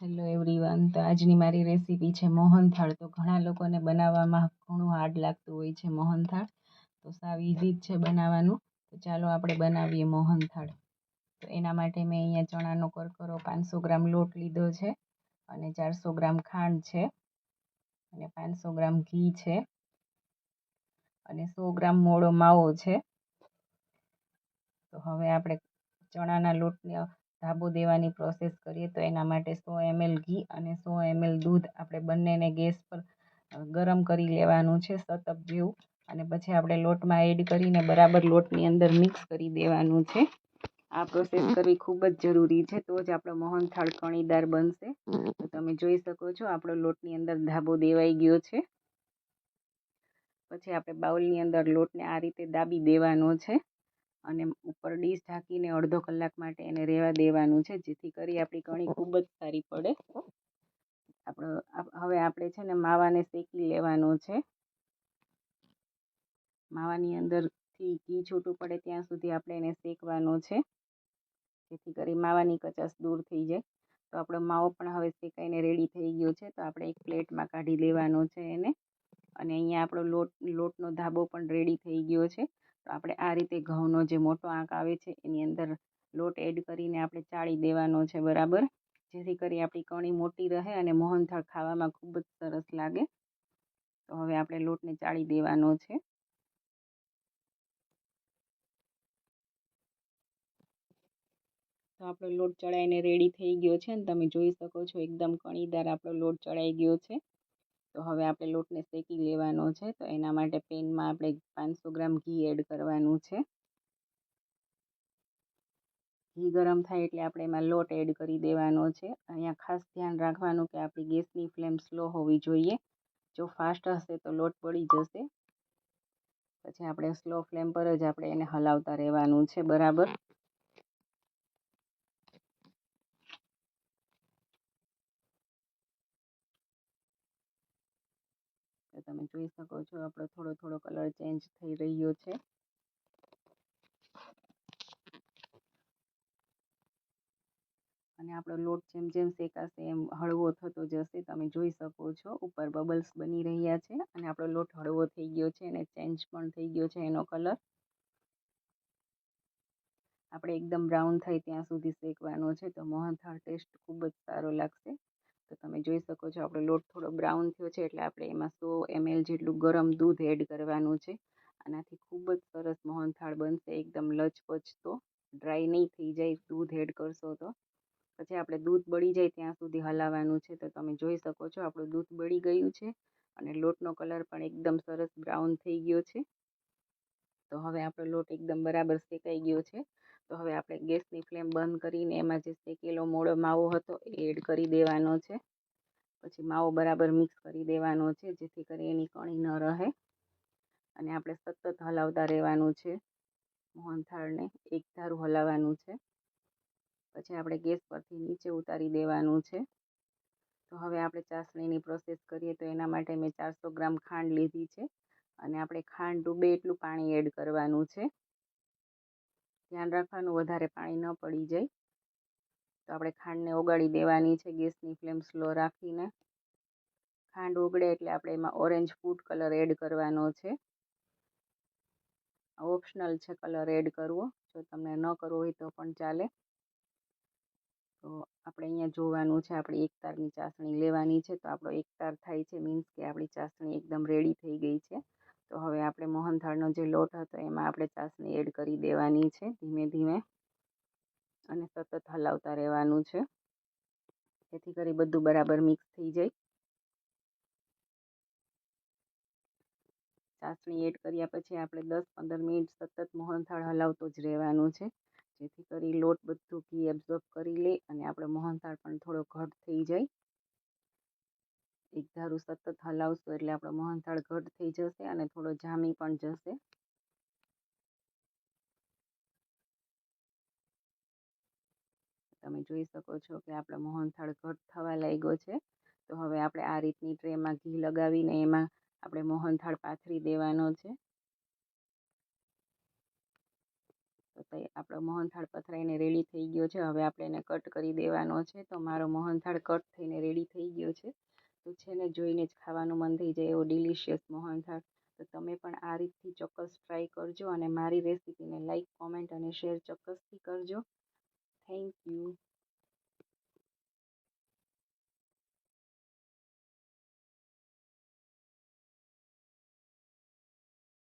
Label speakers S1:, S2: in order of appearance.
S1: Hello everyone તો આજની મારી રેસીપી છે મોહનથાળ. તો ઘણા લોકોને બનાવવામાં ઘણું હાર્ડ લાગતું હોય છે મોહનથાળ. તો સાવ ઇઝી જ છે બનાવવાનું. તો ચાલો આપણે બનાવીએ મોહનથાળ. તો એના માટે મેં અહીંયા ચણાનો કરકરો પાંચસો ગ્રામ લોટ લીધો છે અને ચારસો ગ્રામ ખાંડ છે અને પાંચસો ગ્રામ ઘી છે અને સો ગ્રામ મોળો માવો છે. તો હવે આપણે ચણાના લોટને ધાબો દેવાની પ્રોસેસ કરીએ તો એના માટે સો એમએલ ઘી અને સો એમએલ દૂધ આપણે બંનેને ગેસ પર ગરમ કરી લેવાનું છે સતપ જેવું. અને પછી આપણે લોટમાં એડ કરીને બરાબર લોટની અંદર મિક્સ કરી દેવાનું છે. આ પ્રોસેસ કરવી ખૂબ જ જરૂરી છે. તો જ આપણો મોહનથાળ કણીદાર બનશે. તો તમે જોઈ શકો છો આપણો લોટની અંદર ધાબો દેવાઈ ગયો છે. પછી આપણે બાઉલની અંદર લોટને આ રીતે દાબી દેવાનો છે. અને ઉપર ડીશ ઢાંકીને અડધો કલાક માટે એને રહેવા દેવાનું છે, જેથી કરી આપણી કણી ખૂબ જ સારી પડે. આપણો હવે આપણે છે ને માવાને શેકી લેવાનો છે. માવાની અંદરથી ઘી છૂટું પડે ત્યાં સુધી આપણે એને શેકવાનો છે. જેથી કરી માવાની કચાશ દૂર થઈ જાય. તો આપણો માવો પણ હવે શેકાઈને રેડી થઈ ગયો છે, તો આપણે એક પ્લેટમાં કાઢી લેવાનો છે એને. અને અહીંયા આપણો લોટ, લોટનો ધાબો પણ રેડી થઈ ગયો છે. તો આપણે આ રીતે ઘઉંનો જે મોટો આંક આવે છે, એની અંદર લોટ એડ કરીને આપણે ચાળી દેવાનો છે બરાબર. જેથી કરી આપણી કણી મોટી રહે અને મોહનથાળ ખાવામાં ખૂબ જ સરસ લાગે. તો હવે આપણે લોટને ચાળી દેવાનો છે. તો આપણો લોટ ચડાઈને રેડી થઈ ગયો છે અને તમે જોઈ શકો છો, એકદમ કણીદાર આપણો લોટ ચડાઈ ગયો છે. તો હવે આપણે લોટને શેકી લેવાનો છે. તો એના માટે પેનમાં આપણે પાંચસો ગ્રામ ઘી એડ કરવાનું છે. ઘી ગરમ થાય એટલે આપણે એમાં લોટ એડ કરી દેવાનો છે. અહીંયા ખાસ ધ્યાન રાખવાનું કે આપણી ગેસની ફ્લેમ સ્લો હોવી જોઈએ. જો ફાસ્ટ હશે તો લોટ પડી જશે. પછી આપણે સ્લો ફ્લેમ પર જ આપણે એને હલાવતા રહેવાનું છે, બરાબર? તમે જોઈ શકો છો આપણો થોડો થોડો કલર ચેન્જ થઈ રહ્યો છે. અને આપણો લોટ જેમ જેમ શેકાશે એમ હળવો થતો જશે, તમે જોઈ શકો છો. ઉપર બબલ્સ બની રહ્યા છે અને આપણો લોટ હળવો થઈ ગયો છે અને ચેન્જ પણ થઈ ગયો છે એનો કલર આપણે એકદમ બ્રાઉન થાય ત્યાં સુધી શેકવાનો છે, તો મોહનથાળ ટેસ્ટ ખૂબ જ સારો લાગશે. તો તમે જોઈ શકો છો, આપણો લોટ થોડો બ્રાઉન થયો છે, એટલે આપણે એમાં સો એમએલ જેટલું ગરમ દૂધ એડ કરવાનું છે. આનાથી ખૂબ જ સરસ મોહનથાળ બનશે, એકદમ લચપચતો ડ્રાય નહીં થઈ જાય દૂધ એડ કરશો તો. પછી આપણે દૂધ બળી જાય ત્યાં સુધી હલાવવાનું છે, તો તમે જોઈ શકો છો, આપણું દૂધ બળી ગયું છે અને લોટનો કલર પણ એકદમ સરસ બ્રાઉન થઈ ગયો છે. તો હવે આપણો લોટ એકદમ બરાબર શેકાઈ ગયો છે. તો હવે આપણે ગેસની ફ્લેમ બંધ કરીને એમાં જે શેકેલો મોળો માવો હતો એ એડ કરી દેવાનો છે. પછી માવો બરાબર મિક્સ કરી દેવાનો છે, જેથી કરી એની કણી ન રહે. અને આપણે સતત હલાવતા રહેવાનું છે મોહનથાળને એક ધારું હલાવવાનું છે. પછી આપણે ગેસ પરથી નીચે ઉતારી દેવાનું છે. તો હવે આપણે ચાસણીની પ્રોસેસ કરીએ તો એના માટે મેં ચારસો ગ્રામ ખાંડ લીધી છે. અને આપણે ખાંડ ડૂબે એટલું પાણી એડ કરવાનું છે. ધ્યાન રાખવાનું, વધારે પાણી ન પડી જાય. તો આપણે ખાંડને ઓગાળી દેવાની છે, ગેસની ફ્લેમ સ્લો રાખીને. ખાંડ ઓગળે એટલે આપણે એમાં ઓરેન્જ ફૂડ કલર એડ કરવાનો છે. ઓપ્શનલ છે કલર એડ કરવો, જો તમને ન કરવો હોય તો પણ ચાલે. તો આપણે અહીંયા જોવાનું છે, આપણી એક તારની ચાસણી લેવાની છે, તો આપણો એક તાર થાય છે, મીન્સ કે આપણી ચાસણી એકદમ રેડી થઈ ગઈ છે. તો હવે આપણે મોહનથાળનો જે લોટ હતો એમાં આપણે ચાસણી એડ કરી દેવાની છે ધીમે ધીમે અને સતત હલાવતા રહેવાનું છે. જેથી કરી બધું બરાબર મિક્સ થઈ જાય. ચાસણી એડ કર્યા પછી આપણે દસ પંદર મિનિટ સતત મોહનથાળ હલાવતો જ રહેવાનું છે. જેથી કરી લોટ બધું ઘી એબ્ઝોર્બ કરી લે અને આપણો મોહનથાળ પણ થોડો ઘટ થઈ જાય. એક ધારું સતત હલાવશું એટલે આપણો મોહનથાળ ઘટ થઈ જશે અને થોડો જામી પણ જશે. તમે જોઈ શકો છો કે આપણો મોહનથાળ ઘટ થવા લાગ્યો છે. તો હવે આપણે આ રીતની ટ્રેમાં ઘી લગાવીને એમાં આપણે મોહનથાળ પાથરી દેવાનો છે. તો આપણો મોહનથાળ પથરાઈને રેડી થઈ ગયો છે. હવે આપણે એને કટ કરી દેવાનો છે. તો મારો મોહનથાળ કટ થઈને રેડી થઈ ગયો છે. તો છે ને જોઈને જ ખાવાનું મન થઈ જાય એવો ડિલિશિયસ મોહનથાળ તો તમે પણ આ રીતથી ચોક્કસ ટ્રાય કરજો અને મારી રેસીપીને લાઇક કોમેન્ટ અને શેર ચોક્કસથી કરજો. Thank you